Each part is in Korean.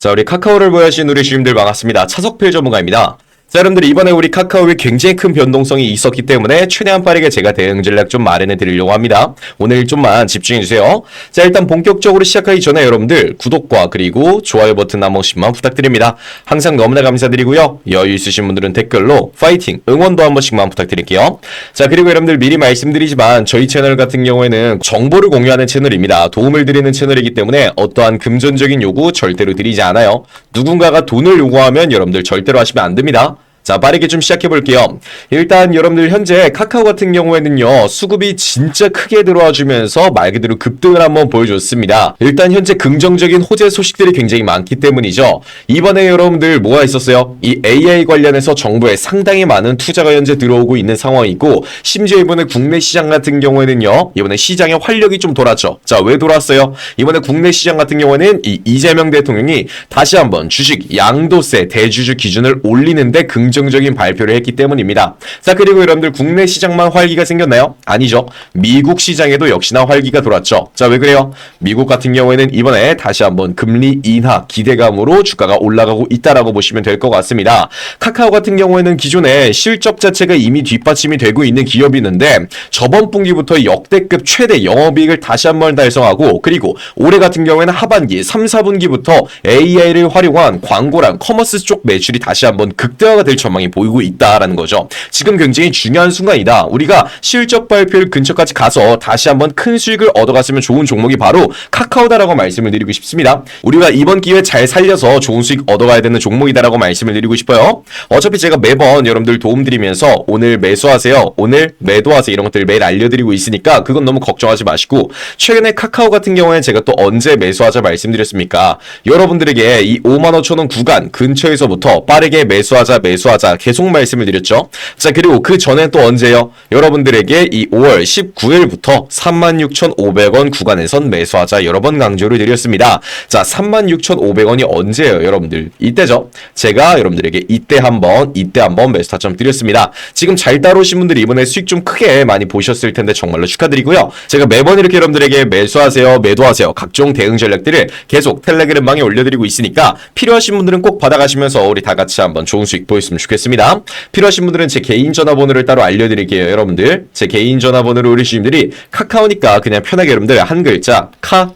자, 우리 카카오를 보여주신 우리 주님들 반갑습니다. 차석필 전문가입니다. 자, 여러분들 이번에 우리 카카오에 굉장히 큰 변동성이 있었기 때문에 최대한 빠르게 제가 대응 전략 좀 마련해 드리려고 합니다. 오늘 좀만 집중해 주세요. 자, 일단 본격적으로 시작하기 전에 여러분들 구독과 그리고 좋아요 버튼 한 번씩만 부탁드립니다. 항상 너무나 감사드리고요. 여유 있으신 분들은 댓글로 파이팅, 응원도 한 번씩만 부탁드릴게요. 자, 그리고 여러분들 미리 말씀드리지만 저희 채널 같은 경우에는 정보를 공유하는 채널입니다. 도움을 드리는 채널이기 때문에 어떠한 금전적인 요구 절대로 드리지 않아요. 누군가가 돈을 요구하면 여러분들 절대로 하시면 안 됩니다. 자, 빠르게 좀 시작해 볼게요. 일단 여러분들 현재 카카오 같은 경우에는요, 수급이 진짜 크게 들어와 주면서 말 그대로 급등을 한번 보여줬습니다. 일단 현재 긍정적인 호재 소식들이 굉장히 많기 때문이죠. 이번에 여러분들 뭐가 있었어요? 이 AI 관련해서 정부에 상당히 많은 투자가 현재 들어오고 있는 상황이고, 심지어 이번에 국내 시장 같은 경우에는요, 이번에 시장에 활력이 좀 돌았죠. 자, 왜 돌았어요? 이번에 국내 시장 같은 경우에는 이 이재명 대통령이 다시 한번 주식 양도세 대주주 기준을 올리는데 긍 정적인 발표를 했기 때문입니다. 자, 그리고 여러분들 국내 시장만 활기가 생겼나요? 아니죠. 미국 시장에도 역시나 활기가 돌았죠. 자, 왜 그래요? 미국 같은 경우에는 이번에 다시 한번 금리 인하 기대감으로 주가가 올라가고 있다라고 보시면 될 것 같습니다. 카카오 같은 경우에는 기존에 실적 자체가 이미 뒷받침이 되고 있는 기업이는데 저번 분기부터 역대급 최대 영업이익을 다시 한번 달성하고 그리고 올해 같은 경우에는 하반기 3, 4분기부터 AI를 활용한 광고랑 커머스 쪽 매출이 다시 한번 극대화가 될 전망이 보이고 있다라는 거죠. 지금 굉장히 중요한 순간이다. 우리가 실적 발표일 근처까지 가서 다시 한번 큰 수익을 얻어갔으면 좋은 종목이 바로 카카오다라고 말씀을 드리고 싶습니다. 우리가 이번 기회 잘 살려서 좋은 수익 얻어가야 되는 종목이다라고 말씀을 드리고 싶어요. 어차피 제가 매번 여러분들 도움드리면서 오늘 매수하세요, 오늘 매도하세요 이런 것들 매일 알려드리고 있으니까 그건 너무 걱정하지 마시고 최근에 카카오 같은 경우에는 제가 또 언제 매수하자 말씀드렸습니까? 여러분들에게 이 5만 5천 원 구간 근처에서부터 빠르게 매수하자 매수 하자 계속 말씀을 드렸죠. 자 그리고 그 전에 또 언제요? 여러분들에게 이 5월 19일부터 36,500원 구간에선 매수하자 여러 번 강조를 드렸습니다. 자 36,500원이 언제예요, 여러분들? 이때죠. 제가 여러분들에게 이때 한번 이때 한번 매수 타점 드렸습니다. 지금 잘 따라오신 분들이 이번에 수익 좀 크게 많이 보셨을 텐데 정말로 축하드리고요. 제가 매번 이렇게 여러분들에게 매수하세요, 매도하세요 각종 대응 전략들을 계속 텔레그램 방에 올려드리고 있으니까 필요하신 분들은 꼭 받아가시면서 우리 다 같이 한번 좋은 수익 보였으면 좋겠습니다. 필요하신 분들은 제 개인 전화번호를 따로 알려드릴게요, 여러분들. 제 개인 전화번호를 우리 주님들이 카카오니까 그냥 편하게 여러분들 한 글자 카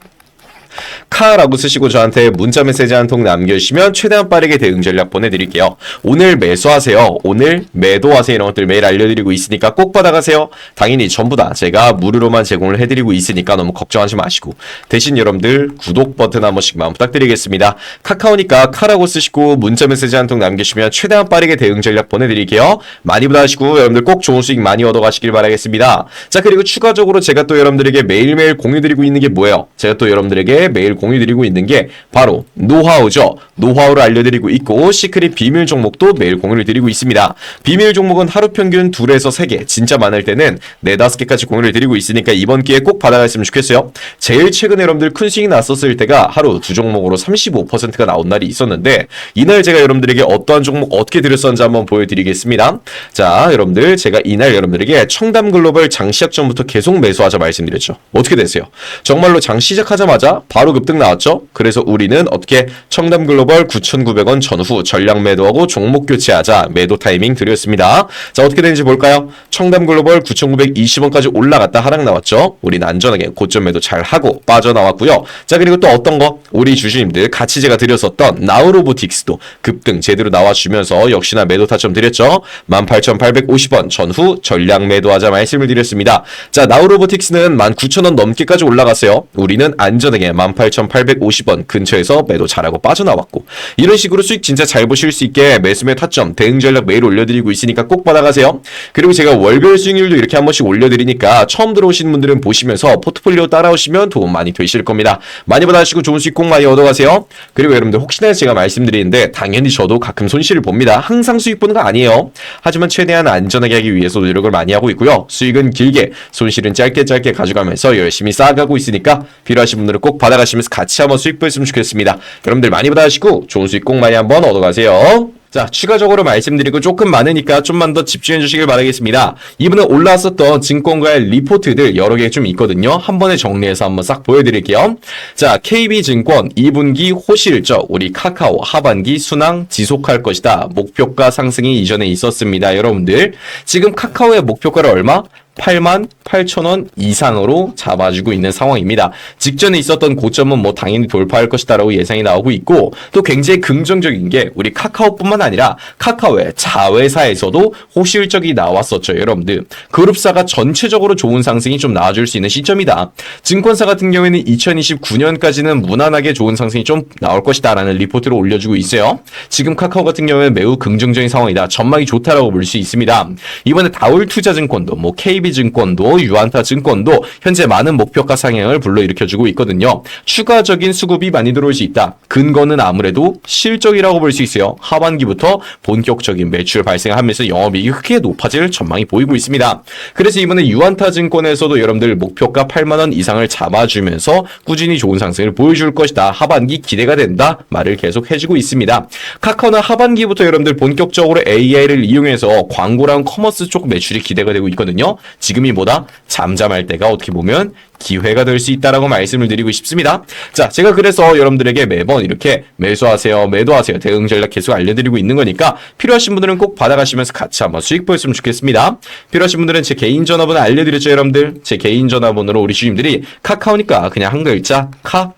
카라고 쓰시고 저한테 문자 메시지 한 통 남겨주시면 최대한 빠르게 대응 전략 보내드릴게요. 오늘 매수하세요. 오늘 매도하세요. 이런 것들 매일 알려드리고 있으니까 꼭 받아가세요. 당연히 전부 다 제가 무료로만 제공을 해드리고 있으니까 너무 걱정하지 마시고 대신 여러분들 구독 버튼 한 번씩만 부탁드리겠습니다. 카카오니까 카라고 쓰시고 문자 메시지 한 통 남겨주시면 최대한 빠르게 대응 전략 보내드릴게요. 많이 받아가시고 여러분들 꼭 좋은 수익 많이 얻어가시길 바라겠습니다. 자 그리고 추가적으로 제가 또 여러분들에게 매일매일 공유드리고 있는 게 뭐예요? 제가 또 여러분들에게 매일 공유드리고 있는 게 바로 노하우죠. 노하우를 알려드리고 있고 시크릿 비밀 종목도 매일 공유를 드리고 있습니다. 비밀 종목은 하루 평균 둘에서 세 개, 진짜 많을 때는 네 다섯 개까지 공유를 드리고 있으니까 이번 기회에 꼭 받아갔으면 좋겠어요. 제일 최근에 여러분들 큰 수익이 났었을 때가 하루 두 종목으로 35%가 나온 날이 있었는데 이날 제가 여러분들에게 어떠한 종목 어떻게 드렸었는지 한번 보여드리겠습니다. 자, 여러분들 제가 이날 여러분들에게 청담 글로벌 장 시작 전부터 계속 매수하자 말씀드렸죠. 어떻게 되세요? 정말로 장 시작하자마자 바로 급등 나왔죠? 그래서 우리는 어떻게 청담 글로벌 9,900원 전후 전량 매도하고 종목 교체하자 매도 타이밍 드렸습니다. 자, 어떻게 되는지 볼까요? 청담 글로벌 9,920원까지 올라갔다 하락 나왔죠? 우리는 안전하게 고점 매도 잘 하고 빠져나왔고요. 자, 그리고 또 어떤 거? 우리 주주님들 같이 제가 드렸었던 나우로보틱스도 급등 제대로 나와주면서 역시나 매도 타점 드렸죠? 18,850원 전후 전량 매도하자 말씀을 드렸습니다. 자, 나우로보틱스는 19,000원 넘게까지 올라갔어요. 우리는 안전하게 18,850원 근처에서 매도 잘하고 빠져나왔고 이런 식으로 수익 진짜 잘 보실 수 있게 매수매 타점 대응 전략 매일 올려드리고 있으니까 꼭 받아가세요. 그리고 제가 월별 수익률도 이렇게 한 번씩 올려드리니까 처음 들어오시는 분들은 보시면서 포트폴리오 따라오시면 도움 많이 되실 겁니다. 많이 받아가시고 좋은 수익 꼭 많이 얻어가세요. 그리고 여러분들 혹시나 제가 말씀드리는데 당연히 저도 가끔 손실을 봅니다. 항상 수익 보는 거 아니에요. 하지만 최대한 안전하게 하기 위해서 노력을 많이 하고 있고요. 수익은 길게, 손실은 짧게 짧게 가져가면서 열심히 쌓아가고 있으니까 필요하신 분들은 꼭 받아 가시면서 같이 한번 수익 보였으면 좋겠습니다. 여러분들 많이 받아가시고 좋은 수익 꼭 많이 한번 얻어가세요. 자, 추가적으로 말씀드리고 조금 많으니까 좀만 더 집중해 주시길 바라겠습니다. 이번에 올라왔었던 증권가의 리포트들 여러 개 좀 있거든요. 한 번에 정리해서 한번 싹 보여드릴게요. 자, KB증권 2분기 호실적 우리 카카오 하반기 순항 지속할 것이다. 목표가 상승이 이전에 있었습니다. 여러분들 지금 카카오의 목표가를 얼마? 8만 8천 원 이상으로 잡아주고 있는 상황입니다. 직전에 있었던 고점은 뭐 당연히 돌파할 것이다라고 예상이 나오고 있고 또 굉장히 긍정적인 게 우리 카카오뿐만 아니라 카카오의 자회사에서도 호실적이 나왔었죠, 여러분들. 그룹사가 전체적으로 좋은 상승이 좀 나와줄 수 있는 시점이다. 증권사 같은 경우에는 2029년까지는 무난하게 좋은 상승이 좀 나올 것이다라는 리포트를 올려주고 있어요. 지금 카카오 같은 경우에는 매우 긍정적인 상황이다. 전망이 좋다라고 볼 수 있습니다. 이번에 다울투자증권도 뭐 KB KB증권도 유안타증권도 현재 많은 목표가 상향을 불러일으켜주고 있거든요. 추가적인 수급이 많이 들어올 수 있다. 근거는 아무래도 실적이라고 볼 수 있어요. 하반기부터 본격적인 매출 발생하면서 영업이익이 크게 높아질 전망이 보이고 있습니다. 그래서 이번에 유안타증권에서도 여러분들 목표가 8만 원 이상을 잡아주면서 꾸준히 좋은 상승을 보여줄 것이다. 하반기 기대가 된다. 말을 계속 해주고 있습니다. 카카오는 하반기부터 여러분들 본격적으로 AI를 이용해서 광고랑 커머스 쪽 매출이 기대가 되고 있거든요. 지금이 뭐다? 잠잠할 때가 어떻게 보면 기회가 될 수 있다라고 말씀을 드리고 싶습니다. 자, 제가 그래서 여러분들에게 매번 이렇게 매수하세요, 매도하세요 대응 전략 계속 알려드리고 있는 거니까 필요하신 분들은 꼭 받아가시면서 같이 한번 수익 보였으면 좋겠습니다. 필요하신 분들은 제 개인 전화번호 알려드렸죠, 여러분들. 제 개인 전화번호로 우리 주님들이 카카오니까 그냥 한 글자 카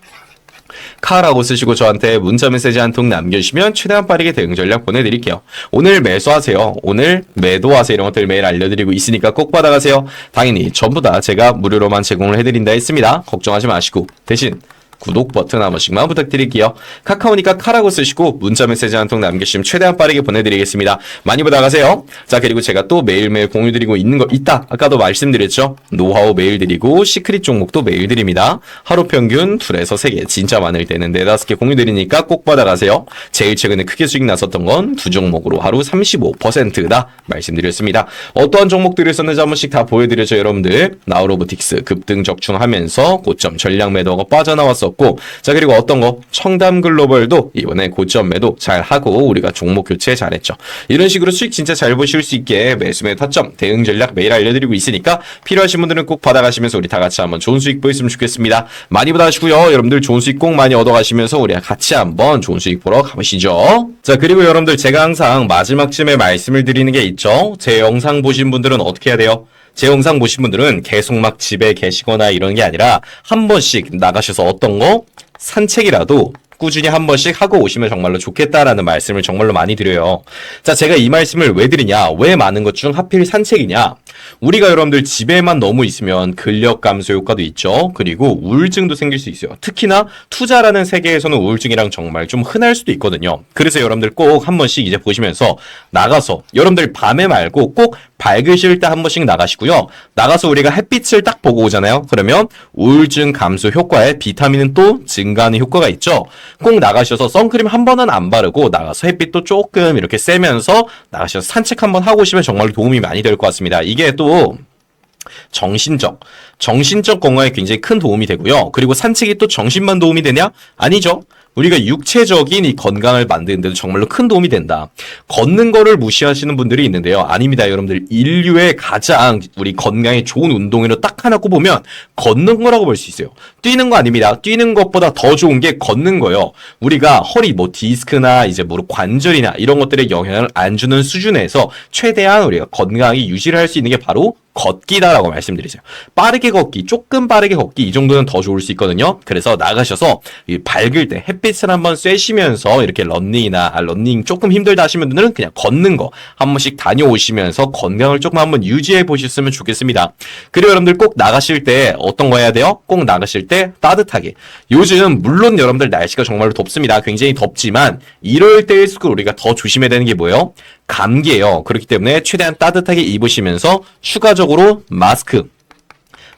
카라고 쓰시고 저한테 문자 메시지 한 통 남겨주시면 최대한 빠르게 대응 전략 보내드릴게요. 오늘 매수하세요. 오늘 매도하세요. 이런 것들 매일 알려드리고 있으니까 꼭 받아가세요. 당연히 전부 다 제가 무료로만 제공을 해드린다 했습니다. 걱정하지 마시고 대신 구독 버튼 한 번씩만 부탁드릴게요. 카카오니까 카라고 쓰시고 문자 메시지 한 통 남기시면 최대한 빠르게 보내드리겠습니다. 많이 받아가세요. 자 그리고 제가 또 매일매일 공유드리고 있는 거 있다. 아까도 말씀드렸죠. 노하우 매일 드리고 시크릿 종목도 매일 드립니다. 하루 평균 둘에서 세개 진짜 많을 때는 네다섯 개 공유드리니까 꼭 받아 가세요. 제일 최근에 크게 수익 났었던 건 두 종목으로 하루 35%다 말씀드렸습니다. 어떠한 종목들이 있었는지 한 번씩 다 보여드렸죠 여러분들. 나우로보틱스 급등 적중하면서 고점 전략 매도가 빠져나왔어 있었고 자 그리고 어떤 거 청담 글로벌도 이번에 고점 매도 잘 하고 우리가 종목 교체 잘했죠. 이런 식으로 수익 진짜 잘 보실 수 있게 매수매 타점 대응 전략 매일 알려드리고 있으니까 필요하신 분들은 꼭 받아가시면서 우리 다 같이 한번 좋은 수익 보였으면 좋겠습니다. 많이 받아가시고요. 여러분들 좋은 수익 꼭 많이 얻어가시면서 우리 같이 한번 좋은 수익 보러 가보시죠. 자 그리고 여러분들 제가 항상 마지막쯤에 말씀을 드리는 게 있죠. 제 영상 보신 분들은 어떻게 해야 돼요? 제 영상 보신 분들은 계속 막 집에 계시거나 이런 게 아니라 한 번씩 나가셔서 어떤 거 산책이라도 꾸준히 한 번씩 하고 오시면 정말로 좋겠다라는 말씀을 정말로 많이 드려요. 자, 제가 이 말씀을 왜 드리냐? 왜 많은 것 중 하필 산책이냐? 우리가 여러분들 집에만 너무 있으면 근력 감소 효과도 있죠. 그리고 우울증도 생길 수 있어요. 특히나 투자라는 세계에서는 우울증이랑 정말 좀 흔할 수도 있거든요. 그래서 여러분들 꼭 한 번씩 이제 보시면서 나가서 여러분들 밤에 말고 꼭 밝으실 때 한 번씩 나가시고요. 나가서 우리가 햇빛을 딱 보고 오잖아요. 그러면 우울증 감소 효과에 비타민은 또 증가하는 효과가 있죠. 꼭 나가셔서 선크림 한 번은 안 바르고 나가서 햇빛도 조금 이렇게 쐬면서 나가셔서 산책 한 번 하고 오시면 정말 도움이 많이 될 것 같습니다. 이게 또 정신적, 정신적 건강에 굉장히 큰 도움이 되고요. 그리고 산책이 또 정신만 도움이 되냐? 아니죠. 우리가 육체적인 이 건강을 만드는데도 정말로 큰 도움이 된다. 걷는 거를 무시하시는 분들이 있는데요. 아닙니다. 여러분들 인류의 가장 우리 건강에 좋은 운동으로 딱 하나 꼽으면 걷는 거라고 볼 수 있어요. 뛰는 거 아닙니다. 뛰는 것보다 더 좋은 게 걷는 거예요. 우리가 허리 뭐 디스크나 이제 무릎 관절이나 이런 것들에 영향을 안 주는 수준에서 최대한 우리가 건강히 유지를 할 수 있는 게 바로 걷기다라고 말씀드리죠. 빠르게 걷기, 조금 빠르게 걷기 이 정도는 더 좋을 수 있거든요. 그래서 나가셔서 밝을 때 햇빛 을 한번 쐬시면서 이렇게 런닝이나 아, 런닝 조금 힘들다 하시는 분들은 그냥 걷는 거 한 번씩 다녀오시면서 건강을 조금 한번 유지해 보셨으면 좋겠습니다. 그리고 여러분들 꼭 나가실 때 어떤 거 해야 돼요? 꼭 나가실 때 따뜻하게. 요즘 물론 여러분들 날씨가 정말로 덥습니다. 굉장히 덥지만 이럴 때일수록 우리가 더 조심해야 되는 게 뭐예요? 감기예요. 그렇기 때문에 최대한 따뜻하게 입으시면서 추가적으로 마스크